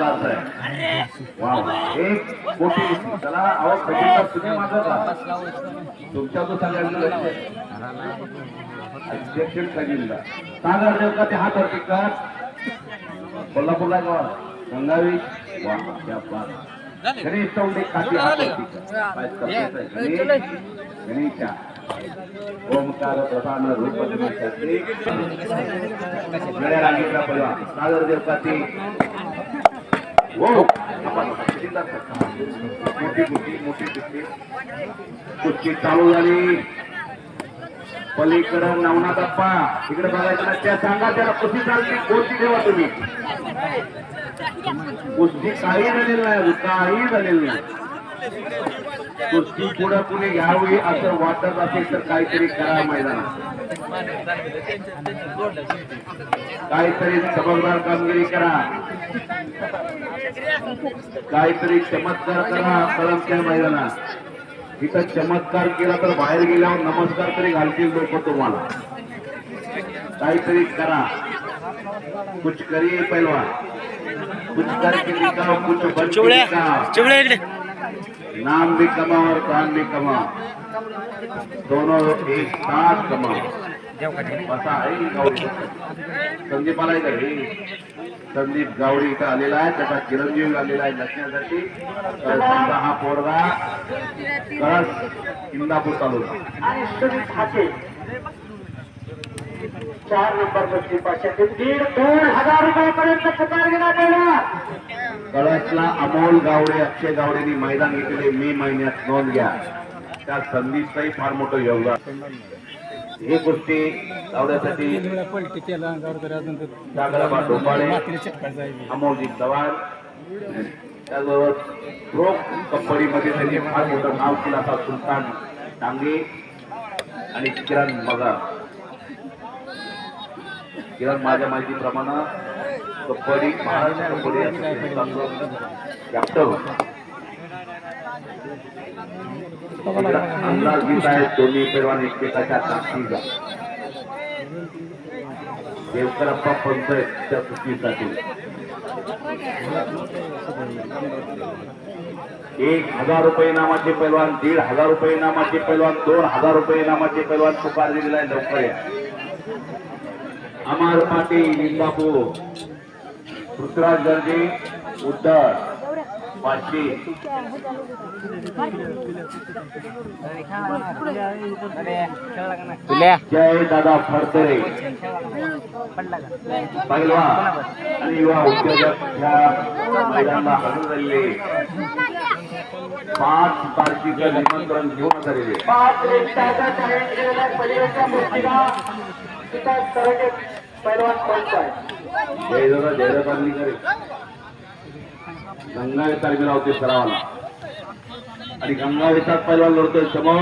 अर्थ आहे वा वा. एक कोटी रुपये. त्याला अहो तुम्ही माझा तुमच्या तो सगळ्यांना लक्ष. अध्यक्ष सागर देव का ते हात वरती कर कोल्हापूरला गावा गंगावी वा त्या बात. गणेश चौंडे खाती हात वरती कर. काय करतोस आहे? गणेश गणेशा ओमकार प्रधान रूप गणेशाचे गळ्या रांगेतला सागर देव का ते हो आपण खजिनदार करता. हो. मोठी कुस्ती मोठी कुस्ती कुस्ती चालू झाली? पलीकडं नवनाथ अप्पा. इकडे बघायचं ना त्या सांगा त्याला कुस्ती चालली कोणती ठेवा तुम्ही? कुस्ती काही झालेलं नाही काही झालेलं नाही. कुस्ती पुढे कुणी घ्यावी असं वाटत असेल तर काहीतरी करा मैदानात. काहीतरी खबरदार कामगिरी करा. काहीतरी चमत्कार करा कळमच्या मैदानात. इथं चमत्कार केला तर बाहेर गेल्यावर नमस्कार तरी घालतील लोक तुम्हाला. काहीतरी करा. कुछ करिए पहलवान कुछ करके दिखाओ कुछ बन के? नाम भी कमाओ और काम भी कमाओ दोनों एक साथ कमाओ असा आहे गावडी संदीप आलाय का संदीप गावडी इथं आलेला आहे. त्याचा चिरंजीव आलेला आहे लक्षण्यासाठी तर समजा हा पोरगा कळस इंदापूर तालुका. हाके चार नंबर कुस्ती पाचशे दीड दोन हजार रुपयापर्यंत पुकार गेला पहिला कळसला अमोल गावडे अक्षय गावडेनी मैदान घेतलेले. मे महिन्यात नोंद घ्या. त्या संदीपचंही फार मोठं योगदान. हे गोष्टी लावण्यासाठी सागराबा डोंबाळे अमोलजी चव्हाण त्याचबरोबर प्रो कंपनीमध्ये त्यांनी फार मोठं नाव केलं आता सुलतान टांगे आणि किरण मगर. किरण माझ्या माहितीप्रमाणे कंपनी महाराष्ट्र कबड्डी कॅप्टन अंदाज आहेत दोन्ही पैलवान एकमेकाच्या ताकदीचा देवकरप्पा कुस्तीसाठी एक हजार रुपये इनामाचे पैलवान दीड हजार रुपये इनामाचे पैलवान दोन हजार रुपये इनामाचे पैलवान पुकार दिलेला आहे लवकर अमार अमर पाटील इंदापूर पृथ्वीराज गर्जे उद्धव पाचशे. जय दादा फडतरे. पहिलवा आणि युवा उद्योजक ह्या मैदानाला हजर झालेले. पाच तारखेचं निमंत्रण घेऊन झालेले पंच आहे. जय दादा गंगा करे गंगावेतार मी सरावाला. आणि गंगावेतात पहिला लढतोय. समोर